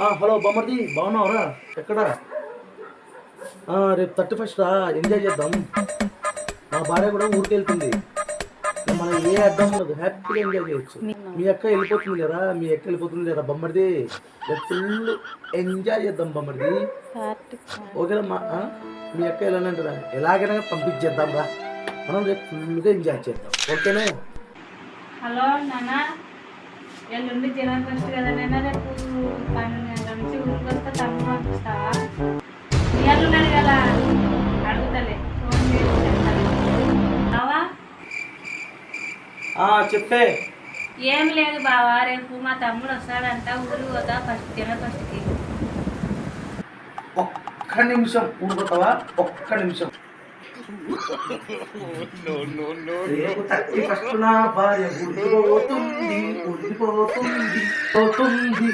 Hello బొమ్మర్ది బాగున్నావురా? ఎక్కడా? రేపు thirty first రా ఎంజాయ్ చేద్దాం. మా భార్య కూడా ఊరికి వెళ్తుంది. మనం ఏ అర్థం ఉండదు హ్యాపీగా ఎంజాయ్ చేయొచ్చు. మీ అక్క వెళ్ళిపోతుంది కదా మీ అక్క వెళ్ళిపోతుంది కదా బొమ్మర్ది ఫుల్ ఎంజాయ్ చేద్దాం బొమ్మర్ది ఓకేనా మా మీ అక్క వెళ్ళానంటారా ఎలాగైనా పంపించేద్దాం రా. మనం రేపు ఫుల్గా ఎంజాయ్ చేద్దాం. ఓకేనా? హలో నాన్న ఎల్లుండి జనవరి ఫస్ట్ కదా నేను రేపు. కదా. అడుగుతలే. చెప్పే. ఏం లేదు బావా రేపు మా తమ్ముడు వస్తాడంట ఊరికి పోతా ఫస్ట్ జనవరి ఫస్ట్కి ఒక్క నిమిషం ఊరుకుంటావా? ఒక్క నిమిషం. రేపు థర్టీ ఫస్ట్ నా భార్య ఉడిపోతుంది ఉడిపోతుంది పోతుంది.